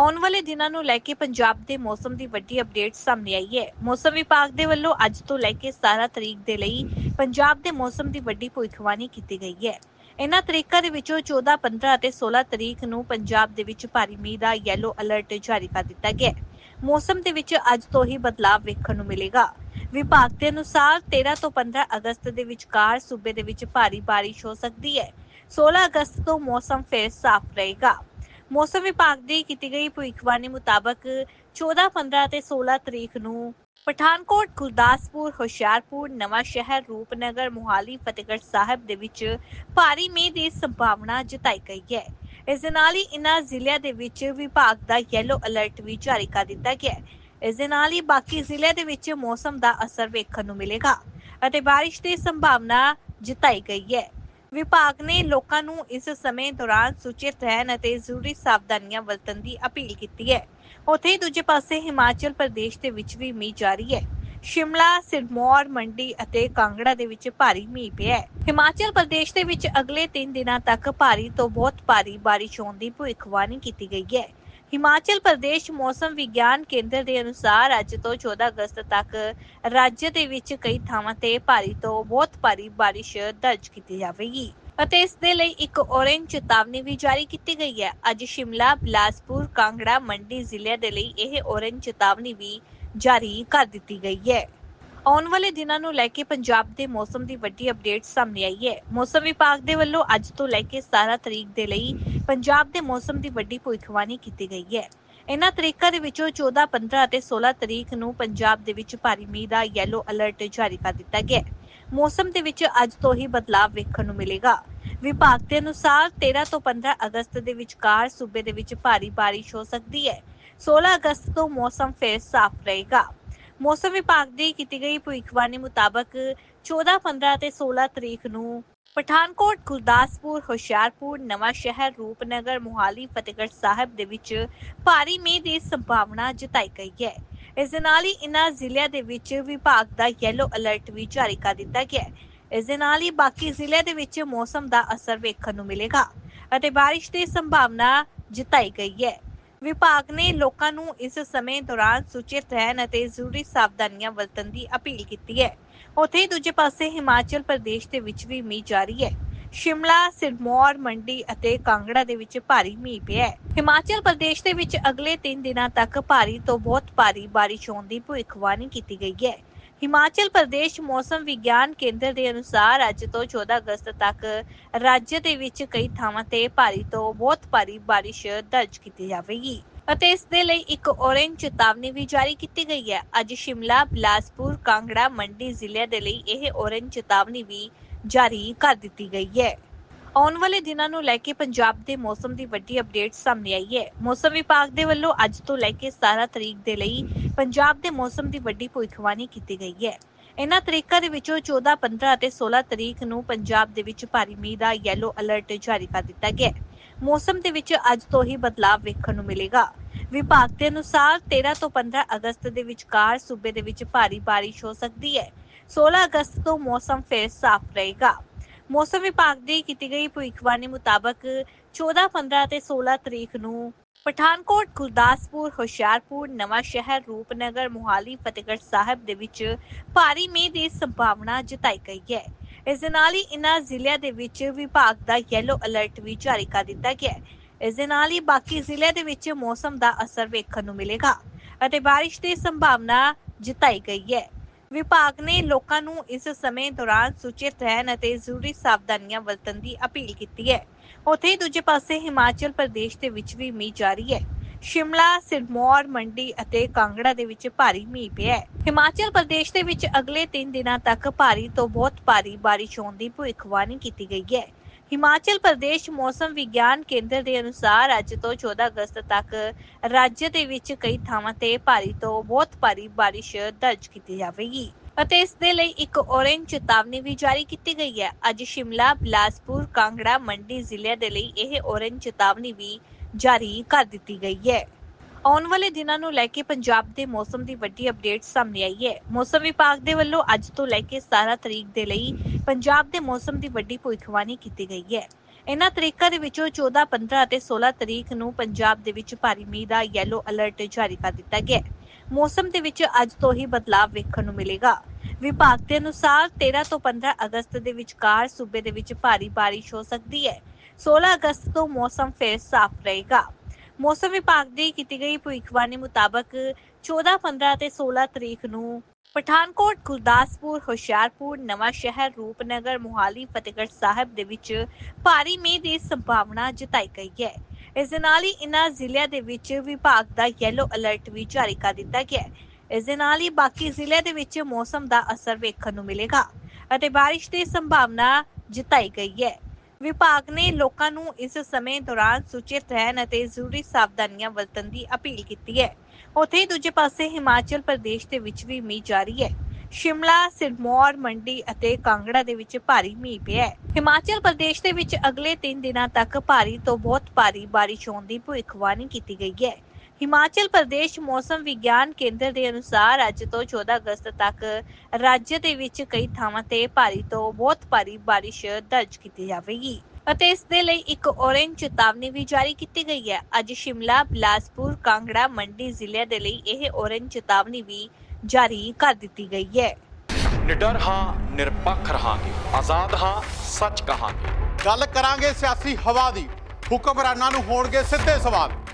ਆਉਣ ਵਾਲੇ ਦਿਨਾਂ ਨੂੰ ਲੈ ਕੇ ਪੰਜਾਬ ਦੇ ਮੌਸਮ ਦੀ ਵੱਡੀ ਅਪਡੇਟ ਸਾਹਮਣੇ ਆਈ ਹੈ। ਮੌਸਮ ਵਿਭਾਗ ਦੇ ਵੱਲੋਂ ਅੱਜ ਤੋਂ ਲੈ ਕੇ 17 ਤਰੀਕ ਦੇ ਲਈ ਪੰਜਾਬ ਦੇ ਮੌਸਮ ਦੀ ਵੱਡੀ ਭਵਿੱਖਬਾਣੀ ਕੀਤੀ ਗਈ ਹੈ। ਇਹਨਾਂ ਤਰੀਕਾਂ ਦੇ ਵਿੱਚੋਂ 14, 15 ਅਤੇ 16 ਤਰੀਕ ਨੂੰ ਪੰਜਾਬ ਦੇ ਵਿੱਚ ਭਾਰੀ ਮੀਂਹ ਦਾ ਯੈਲੋ ਅਲਰਟ ਜਾਰੀ ਕਰ ਦਿੱਤਾ ਗਿਆ ਮੌਸਮ ਦੇ ਵਿੱਚ ਅੱਜ ਤੋਂ ਹੀ ਬਦਲਾਅ ਵੇਖਣ ਨੂੰ ਮਿਲੇਗਾ। ਵਿਭਾਗ ਦੇ ਅਨੁਸਾਰ 13 ਤੋਂ 15 ਅਗਸਤ ਦੇ ਵਿਚਕਾਰ ਸੂਬੇ ਦੇ ਵਿੱਚ ਭਾਰੀ ਬਾਰਿਸ਼ ਹੋ ਸਕਦੀ ਹੈ। 16 ਅਗਸਤ ਤੋਂ ਮੌਸਮ ਫਿਰ ਸਾਫ਼ ਰਹੇਗਾ। ਮੌਸਮ ਵਿਭਾਗ ਦੀ ਕੀਤੀ ਗਈ ਭਵਿੱਖਬਾਣੀ ਮੁਤਾਬਕ 14, 15 ਅਤੇ 16 ਤਰੀਕ ਨੂੰ ਪਠਾਨਕੋਟ, ਗੁਰਦਾਸਪੁਰ, ਹੁਸ਼ਿਆਰਪੁਰ, ਨਵਾਂ ਸ਼ਹਿਰ, ਰੂਪਨਗਰ, ਮੁਹਾਲੀ, ਫਤਿਹਗੜ੍ਹ ਸਾਹਿਬ ਦੇ ਵਿੱਚ ਭਾਰੀ ਮੀਂਹ ਦੀ ਸੰਭਾਵਨਾ ਜਤਾਈ ਗਈ ਹੈ। ਇਸ ਦੇ ਨਾਲ ਹੀ ਇਨ੍ਹਾਂ ਜ਼ਿਲ੍ਹਿਆਂ ਦੇ ਵਿੱਚ ਵਿਭਾਗ ਦਾ ਯੈਲੋ ਅਲਰਟ ਵੀ ਜਾਰੀ ਕਰ ਦਿੱਤਾ ਗਿਆ ਹੈ। ਇਸ ਦੇ ਨਾਲ ਹੀ ਬਾਕੀ ਜ਼ਿਲ੍ਹਿਆਂ ਦੇ ਵਿੱਚ ਮੌਸਮ ਦਾ ਅਸਰ ਵੇਖਣ ਨੂੰ ਮਿਲੇਗਾ ਅਤੇ ਬਾਰਿਸ਼ ਦੀ ਸੰਭਾਵਨਾ ਜਤਾਈ ਗਈ ਹੈ। ਵਿਭਾਗ ਨੇ ਲੋਕਾਂ ਨੂੰ ਇਸ ਸਮੇਂ ਦੌਰਾਨ ਸੁਚੇਤ ਰਹਿਣ ਅਤੇ ਜ਼ਰੂਰੀ ਸਾਵਧਾਨੀਆਂ ਵਰਤਣ ਦੀ ਅਪੀਲ ਕੀਤੀ ਹੈ। ਉੱਥੇ ਹੀ ਦੂਜੇ ਪਾਸੇ ਹਿਮਾਚਲ ਪ੍ਰਦੇਸ਼ ਦੇ ਵਿੱਚ ਵੀ ਮੀਂਹ ਜਾਰੀ ਹੈ। ਸ਼ਿਮਲਾ, ਸਿਰਮੌਰ, ਮੰਡੀ ਅਤੇ ਕਾਂਗੜਾ ਦੇ ਵਿੱਚ ਭਾਰੀ ਮੀਂਹ ਪਿਆ ਹੈ। ਹਿਮਾਚਲ ਪ੍ਰਦੇਸ਼ ਦੇ ਵਿੱਚ ਅਗਲੇ 3 ਦਿਨਾਂ ਤੱਕ ਭਾਰੀ ਤੋਂ ਬਹੁਤ ਭਾਰੀ ਬਾਰਿਸ਼ ਹੋਣ ਦੀ ਭਵਿੱਖਬਾਣੀ ਕੀਤੀ ਗਈ ਹੈ। ਹਿਮਾਚਲ ਪ੍ਰਦੇਸ਼ ਮੌਸਮ ਵਿਗਿਆਨ ਕੇਂਦਰ ਦੇ ਅਨੁਸਾਰ ਅੱਜ ਤੋਂ 14 ਅਗਸਤ ਤੱਕ ਰਾਜ ਦੇ ਵਿੱਚ ਕਈ ਥਾਵਾਂ ਤੇ ਭਾਰੀ ਤੋਂ ਬਹੁਤ ਭਾਰੀ ਬਾਰਿਸ਼ ਦਰਜ ਕੀਤੀ ਜਾਵੇਗੀ। ਅਤੇ ਇਸ ਦੇ ਲਈ ਇੱਕ ਔਰੇਂਜ ਚੇਤਾਵਨੀ ਵੀ ਜਾਰੀ ਕੀਤੀ ਗਈ ਹੈ। ਅੱਜ ਸ਼ਿਮਲਾ, ਬਿਲਾਸਪੁਰ, ਕਾਂਗੜਾ, ਮੰਡੀ ਜ਼ਿਲ੍ਹਿਆਂ ਦੇ ਲਈ ਇਹ ਔਰੇਂਜ ਚੇਤਾਵਨੀ ਵੀ ਜਾਰੀ ਕਰ ਦਿੱਤੀ ਗਈ ਹੈ। ਆਉਣ ਵਾਲੇ ਦਿਨਾਂ ਨੂੰ ਲੈ ਕੇ ਪੰਜਾਬ ਦੇ ਮੌਸਮ ਦੀ ਵੱਡੀ ਅਪਡੇਟ ਸਾਹਮਣੇ ਆਈ ਹੈ। ਮੌਸਮ ਵਿਭਾਗ ਦੇ ਵੱਲੋਂ ਅੱਜ ਤੋਂ ਲੈ ਕੇ 17 ਤਰੀਕ ਦੇ ਲਈ ਪੰਜਾਬ ਦੇ ਮੌਸਮ ਦੀ ਵੱਡੀ ਭਵਿੱਖਬਾਣੀ ਕੀਤੀ ਗਈ ਹੈ। ਇਹਨਾਂ ਤਰੀਕਾਂ ਦੇ ਵਿੱਚੋਂ 14, 15 ਅਤੇ 16 ਤਰੀਕ ਨੂੰ ਪੰਜਾਬ ਦੇ ਵਿੱਚ ਭਾਰੀ ਮੀਂਹ ਦਾ ਯੈਲੋ ਅਲਰਟ ਜਾਰੀ ਕਰ ਦਿੱਤਾ ਗਿਆ ਮੌਸਮ ਦੇ ਵਿੱਚ ਅੱਜ ਤੋਂ ਹੀ ਬਦਲਾਅ ਵੇਖਣ ਨੂੰ ਮਿਲੇਗਾ। ਵਿਭਾਗ ਦੇ ਅਨੁਸਾਰ 13 ਤੋਂ 15 ਅਗਸਤ ਦੇ ਵਿਚਕਾਰ ਸੂਬੇ ਦੇ ਵਿੱਚ ਭਾਰੀ ਬਾਰਿਸ਼ ਹੋ ਸਕਦੀ ਹੈ। 16 ਅਗਸਤ ਤੋਂ ਮੌਸਮ ਫੇਰ ਸਾਫ਼ ਰਹੇਗਾ। ਮੌਸਮ ਵਿਭਾਗ ਦੀ ਕੀਤੀ ਗਈ ਭਵਿੱਖਬਾਣੀ ਮੁਤਾਬਕ 14, 15 ਅਤੇ 16 ਤਰੀਕ ਨੂੰ ਪਠਾਨਕੋਟ, ਗੁਰਦਾਸਪੁਰ, ਹੁਸ਼ਿਆਰਪੁਰ, ਨਵਾਂ ਸ਼ਹਿਰ, ਰੂਪਨਗਰ, ਮੁਹਾਲੀ, ਫਤਿਹਗੜ੍ਹ ਸਾਹਿਬ ਦੇ ਵਿੱਚ ਭਾਰੀ ਮੀਂਹ ਦੀ ਸੰਭਾਵਨਾ ਜਤਾਈ ਗਈ ਹੈ। ਇਸ ਦੇ ਨਾਲ ਹੀ ਇਨ੍ਹਾਂ ਜ਼ਿਲ੍ਹਿਆਂ ਦੇ ਵਿੱਚ ਵਿਭਾਗ ਦਾ ਯੈਲੋ ਅਲਰਟ ਵੀ ਜਾਰੀ ਕਰ ਦਿੱਤਾ ਗਿਆ ਹੈ। ਇਸ ਦੇ ਨਾਲ ਹੀ ਬਾਕੀ ਜ਼ਿਲ੍ਹਿਆਂ ਦੇ ਵਿੱਚ ਮੌਸਮ ਦਾ ਅਸਰ ਵੇਖਣ ਨੂੰ ਮਿਲੇਗਾ ਅਤੇ ਬਾਰਿਸ਼ ਦੀ ਸੰਭਾਵਨਾ ਜਤਾਈ ਗਈ ਹੈ। ਵਿਭਾਗ ਨੇ ਲੋਕਾਂ ਨੂੰ ਇਸ ਸਮੇਂ ਦੌਰਾਨ ਸੁਚੇਤ ਰਹਿਣ ਅਤੇ ਜ਼ਰੂਰੀ ਸਾਵਧਾਨੀਆਂ ਵਰਤਣ ਦੀ ਅਪੀਲ ਕੀਤੀ ਹੈ। ਉੱਥੇ ਹੀ ਦੂਜੇ ਪਾਸੇ ਹਿਮਾਚਲ ਪ੍ਰਦੇਸ਼ ਦੇ ਵਿੱਚ ਵੀ ਮੀਂਹ ਜਾਰੀ ਹੈ। ਸ਼ਿਮਲਾ, ਸਿਰਮੌਰ, ਮੰਡੀ ਅਤੇ ਕਾਂਗੜਾ ਦੇ ਵਿੱਚ ਭਾਰੀ ਮੀਂਹ ਪਿਆ ਹੈ। ਹਿਮਾਚਲ ਪ੍ਰਦੇਸ਼ ਦੇ ਵਿੱਚ ਅਗਲੇ 3 ਦਿਨਾਂ ਤੱਕ ਭਾਰੀ ਤੋਂ ਬਹੁਤ ਭਾਰੀ ਬਾਰਿਸ਼ ਹੋਣ ਦੀ ਭਵਿੱਖਬਾਣੀ ਕੀਤੀ ਗਈ ਹੈ। ਹਿਮਾਚਲ ਪ੍ਰਦੇਸ਼ ਮੌਸਮ ਵਿਗਿਆਨ ਕੇਂਦਰ ਦੇ ਅਨੁਸਾਰ ਅੱਜ ਤੋਂ 14 ਅਗਸਤ ਤੱਕ ਰਾਜ ਦੇ ਵਿੱਚ ਕਈ ਥਾਵਾਂ ਤੇ ਭਾਰੀ ਤੋਂ ਬਹੁਤ ਭਾਰੀ ਬਾਰਿਸ਼ ਦਰਜ ਕੀਤੀ ਜਾਵੇਗੀ। ਅਤੇ ਇਸ ਦੇ ਲਈ ਇੱਕ ਔਰੇਂਜ ਚੇਤਾਵਨੀ ਵੀ ਜਾਰੀ ਕੀਤੀ ਗਈ ਹੈ। ਅੱਜ ਸ਼ਿਮਲਾ, ਬਿਲਾਸਪੁਰ, ਕਾਂਗੜਾ, ਮੰਡੀ ਜ਼ਿਲ੍ਹਿਆਂ ਦੇ ਲਈ ਇਹ ਔਰੇਂਜ ਚੇਤਾਵਨੀ ਵੀ ਜਾਰੀ ਕਰ ਦਿੱਤੀ ਗਈ ਹੈ। ਆਉਣ ਵਾਲੇ ਦਿਨਾਂ ਨੂੰ ਲੈ ਕੇ ਪੰਜਾਬ ਦੇ ਮੌਸਮ ਦੀ ਵੱਡੀ ਅਪਡੇਟ ਸਾਹਮਣੇ ਆਈ ਹੈ। ਮੌਸਮ ਵਿਭਾਗ ਦੇ ਵੱਲੋਂ ਅੱਜ ਤੋਂ ਲੈ ਕੇ 17 ਤਰੀਕ ਦੇ ਲਈ ਪੰਜਾਬ ਦੇ ਮੌਸਮ ਦੀ ਵੱਡੀ ਭਵਿੱਖਬਾਣੀ ਕੀਤੀ ਗਈ ਹੈ। ਇਹਨਾਂ ਤਰੀਕਾਂ ਦੇ ਵਿੱਚੋਂ 14, 15 ਅਤੇ 16 ਤਰੀਕ ਨੂੰ ਪੰਜਾਬ ਦੇ ਵਿੱਚ ਭਾਰੀ ਮੀਂਹ ਦਾ ਯੈਲੋ ਅਲਰਟ ਜਾਰੀ ਕਰ ਦਿੱਤਾ ਗਿਆ ਮੌਸਮ ਦੇ ਵਿੱਚ ਅੱਜ ਤੋਂ ਹੀ ਬਦਲਾਅ ਵੇਖਣ ਨੂੰ ਮਿਲੇਗਾ। ਵਿਭਾਗ ਦੇ ਅਨੁਸਾਰ 13 ਤੋਂ 15 ਅਗਸਤ ਦੇ ਵਿਚਕਾਰ ਸੂਬੇ ਦੇ ਵਿੱਚ ਭਾਰੀ ਬਾਰਿਸ਼ ਹੋ ਸਕਦੀ ਹੈ। 16 ਅਗਸਤ ਤੋਂ ਮੌਸਮ ਫਿਰ ਸਾਫ਼ ਰਹੇਗਾ। ਮੌਸਮ ਵਿਭਾਗ ਦੀ ਕੀਤੀ ਗਈ ਭਵਿੱਖਬਾਣੀ ਮੁਤਾਬਕ 14, 15 ਅਤੇ 16 ਤਰੀਕ ਨੂੰ ਪਠਾਨਕੋਟ, ਗੁਰਦਾਸਪੁਰ, ਹੁਸ਼ਿਆਰਪੁਰ, ਨਵਾਂ ਸ਼ਹਿਰ, ਰੂਪਨਗਰ, ਮੁਹਾਲੀ, ਫਤਿਹਗੜ੍ਹ ਸਾਹਿਬ ਦੇ ਵਿੱਚ ਭਾਰੀ ਮੀਂਹ ਦੀ ਸੰਭਾਵਨਾ ਜਤਾਈ ਗਈ ਹੈ। ਇਸ ਦੇ ਨਾਲ ਹੀ ਇਨ੍ਹਾਂ ਜ਼ਿਲ੍ਹਿਆਂ ਦੇ ਵਿੱਚ ਵਿਭਾਗ ਦਾ ਯੈਲੋ ਅਲਰਟ ਵੀ ਜਾਰੀ ਕਰ ਦਿੱਤਾ ਗਿਆ ਹੈ। ਇਸ ਦੇ ਨਾਲ ਹੀ ਬਾਕੀ ਜ਼ਿਲ੍ਹਿਆਂ ਦੇ ਵਿੱਚ ਮੌਸਮ ਦਾ ਅਸਰ ਵੇਖਣ ਨੂੰ ਮਿਲੇਗਾ ਅਤੇ ਬਾਰਿਸ਼ ਦੀ ਸੰਭਾਵਨਾ ਜਤਾਈ ਗਈ ਹੈ। ਵਿਭਾਗ ਨੇ ਲੋਕਾਂ ਨੂੰ ਇਸ ਸਮੇਂ ਦੌਰਾਨ ਸੁਚੇਤ ਰਹਿਣ ਅਤੇ ਜ਼ਰੂਰੀ ਸਾਵਧਾਨੀਆਂ ਵਰਤਣ ਦੀ ਅਪੀਲ ਕੀਤੀ ਹੈ। ਉੱਥੇ ਹੀ ਦੂਜੇ ਪਾਸੇ ਹਿਮਾਚਲ ਪ੍ਰਦੇਸ਼ ਦੇ ਵਿੱਚ ਵੀ ਮੀਂਹ ਜਾਰੀ ਹੈ। ਸ਼ਿਮਲਾ, ਸਿਰਮੌਰ, ਮੰਡੀ ਅਤੇ ਕਾਂਗੜਾ ਦੇ ਵਿੱਚ ਭਾਰੀ ਮੀਂਹ ਪਿਆ ਹੈ। ਹਿਮਾਚਲ ਪ੍ਰਦੇਸ਼ ਦੇ ਵਿੱਚ ਅਗਲੇ 3 ਦਿਨਾਂ ਤੱਕ ਭਾਰੀ ਤੋਂ ਬਹੁਤ ਭਾਰੀ ਬਾਰਿਸ਼ ਹੋਣ ਦੀ ਭਵਿੱਖਬਾਣੀ ਕੀਤੀ ਗਈ ਹੈ। ਹਿਮਾਚਲ ਪ੍ਰਦੇਸ਼ ਮੌਸਮ ਵਿਗਿਆਨ ਕੇਂਦਰ ਦੇ ਅਨੁਸਾਰ ਅੱਜ ਤੋਂ 14 ਅਗਸਤ ਤੱਕ ਰਾਜ ਦੇ ਵਿੱਚ ਕਈ ਥਾਵਾਂ ਤੇ ਭਾਰੀ ਤੋਂ ਬਹੁਤ ਭਾਰੀ ਬਾਰਿਸ਼ ਦਰਜ ਕੀਤੀ ਜਾਵੇਗੀ। ਅਤੇ ਇਸ ਦੇ ਲਈ ਇੱਕ ਔਰੇਂਜ ਚੇਤਾਵਨੀ ਵੀ ਜਾਰੀ ਕੀਤੀ ਗਈ ਹੈ। ਅੱਜ ਸ਼ਿਮਲਾ, ਬਿਲਾਸਪੁਰ, ਕਾਂਗੜਾ, ਮੰਡੀ ਜ਼ਿਲ੍ਹਿਆਂ ਦੇ ਲਈ ਇਹ ਔਰੇਂਜ ਚੇਤਾਵਨੀ ਵੀ ਜਾਰੀ ਕਰ ਦਿੱਤੀ ਗਈ ਹੈ। ਆਉਣ ਵਾਲੇ ਦਿਨਾਂ ਨੂੰ ਲੈ ਕੇ ਪੰਜਾਬ ਦੇ ਮੌਸਮ ਦੀ ਵੱਡੀ ਅਪਡੇਟ ਸਾਹਮਣੇ ਆਈ ਹੈ। ਮੌਸਮ ਵਿਭਾਗ ਦੇ ਵੱਲੋਂ ਅੱਜ ਤੋਂ ਲੈ ਕੇ 17 ਤਰੀਕ ਦੇ ਲਈ ਪੰਜਾਬ ਦੇ ਮੌਸਮ ਦੀ ਵੱਡੀ ਭਵਿੱਖਬਾਣੀ ਕੀਤੀ ਗਈ ਹੈ। ਇਹਨਾਂ ਤਰੀਕਾਂ ਦੇ ਵਿੱਚੋਂ 14, 15 ਅਤੇ 16 ਤਰੀਕ ਨੂੰ ਪੰਜਾਬ ਦੇ ਵਿੱਚ ਭਾਰੀ ਮੀਂਹ ਦਾ ਯੈਲੋ ਅਲਰਟ ਜਾਰੀ ਕਰ ਦਿੱਤਾ ਗਿਆ ਮੌਸਮ ਦੇ ਵਿੱਚ ਅੱਜ ਤੋਂ ਹੀ ਬਦਲਾਅ ਵੇਖਣ ਨੂੰ ਮਿਲੇਗਾ। ਵਿਭਾਗ ਦੇ ਅਨੁਸਾਰ 13 ਤੋਂ 15 ਅਗਸਤ ਦੇ ਵਿਚਕਾਰ ਸੂਬੇ ਦੇ ਵਿੱਚ ਭਾਰੀ ਬਾਰਿਸ਼ ਹੋ ਸਕਦੀ ਹੈ। 16 ਅਗਸਤ ਤੋਂ ਮੌਸਮ ਫਿਰ ਸਾਫ਼ ਰਹੇਗਾ। ਮੌਸਮ ਵਿਭਾਗ ਦੀ ਕੀਤੀ ਗਈ ਭਵਿੱਖਬਾਣੀ ਮੁਤਾਬਕ 14, 15 ਅਤੇ 16 ਤਰੀਕ ਨੂੰ ਪਠਾਨਕੋਟ, ਗੁਰਦਾਸਪੁਰ, ਹੁਸ਼ਿਆਰਪੁਰ, ਨਵਾਂ ਸ਼ਹਿਰ, ਰੂਪਨਗਰ, ਮੁਹਾਲੀ, ਫਤਿਹਗੜ੍ਹ ਸਾਹਿਬ ਦੇ ਵਿੱਚ ਭਾਰੀ ਮੀਂਹ ਦੀ ਸੰਭਾਵਨਾ ਜਤਾਈ ਗਈ ਹੈ। ਇਸ ਦੇ ਨਾਲ ਹੀ ਇਨ੍ਹਾਂ ਜ਼ਿਲ੍ਹਿਆਂ ਦੇ ਵਿੱਚ ਵਿਭਾਗ ਦਾ ਯੈਲੋ ਅਲਰਟ ਵੀ ਜਾਰੀ ਕਰ ਦਿੱਤਾ ਗਿਆ ਹੈ। ਇਸ ਦੇ ਨਾਲ ਹੀ ਬਾਕੀ ਜ਼ਿਲ੍ਹਿਆਂ ਦੇ ਵਿੱਚ ਮੌਸਮ ਦਾ ਅਸਰ ਵੇਖਣ ਨੂੰ ਮਿਲੇਗਾ ਅਤੇ ਬਾਰਿਸ਼ ਦੀ ਸੰਭਾਵਨਾ ਜਤਾਈ ਗਈ ਹੈ। ਵਿਭਾਗ ਨੇ ਲੋਕਾਂ ਨੂੰ ਇਸ ਸਮੇਂ ਦੌਰਾਨ ਸੁਚੇਤ ਰਹਿਣ ਅਤੇ ਜ਼ਰੂਰੀ ਸਾਵਧਾਨੀਆਂ ਵਰਤਣ ਦੀ ਅਪੀਲ ਕੀਤੀ ਹੈ। ਉੱਥੇ ਦੂਜੇ ਪਾਸੇ ਹਿਮਾਚਲ ਪ੍ਰਦੇਸ਼ ਦੇ ਵਿੱਚ ਵੀ ਮੀਂਹ ਜਾਰੀ ਹੈ। ਸ਼ਿਮਲਾ, ਸਿਰਮੌਰ, ਮੰਡੀ ਅਤੇ ਕਾਂਗੜਾ ਦੇ ਵਿੱਚ ਭਾਰੀ ਮੀਂਹ ਪਿਆ ਹੈ। ਹਿਮਾਚਲ ਪ੍ਰਦੇਸ਼ ਦੇ ਵਿੱਚ ਅਗਲੇ 3 ਦਿਨਾਂ ਤੱਕ ਭਾਰੀ ਤੋਂ ਬਹੁਤ ਭਾਰੀ ਬਾਰਿਸ਼ ਹੋਣ ਦੀ ਭਵਿੱਖਬਾਣੀ ਕੀਤੀ ਗਈ ਹੈ। ਹਿਮਾਚਲ ਪ੍ਰਦੇਸ਼ ਮੌਸਮ ਵਿਗਿਆਨ ਕੇਂਦਰ ਦੇ ਅਨੁਸਾਰ ਅੱਜ ਤੋਂ 14 ਅਗਸਤ ਤੱਕ ਰਾਜ ਦੇ ਵਿੱਚ ਕਈ ਥਾਵਾਂ ਤੇ ਭਾਰੀ ਤੋਂ ਬਹੁਤ ਭਾਰੀ ਬਾਰਿਸ਼ ਦਰਜ ਕੀਤੀ ਜਾਵੇਗੀ। ਅਤੇ ਇਸ ਦੇ ਲਈ ਇੱਕ ਔਰੇਂਜ ਚੇਤਾਵਨੀ ਵੀ ਜਾਰੀ ਕੀਤੀ ਗਈ ਹੈ। ਅੱਜ ਸ਼ਿਮਲਾ, ਬਿਲਾਸਪੁਰ, ਕਾਂਗੜਾ, ਮੰਡੀ ਜ਼ਿਲ੍ਹਿਆਂ ਦੇ ਲਈ ਇਹ ਔਰੇਂਜ ਚੇਤਾਵਨੀ ਵੀ ਜਾਰੀ ਕਰ ਦਿੱਤੀ ਗਈ ਹੈ। ਨਿਡਰ ਹਾਂ ਨਿਰਪੱਖ ਰਹਾਂਗੇ। ਆਜ਼ਾਦ ਹਾਂ ਸੱਚ ਕਹਾਂਗੇ। ਗੱਲ ਕਰਾਂਗੇ ਸਿਆਸੀ ਹਵਾ ਦੀ। ਹੁਕਮਰਾਨਾਂ ਨੂੰ ਹੋਣਗੇ ਸਿੱਧੇ ਸਵਾਲ।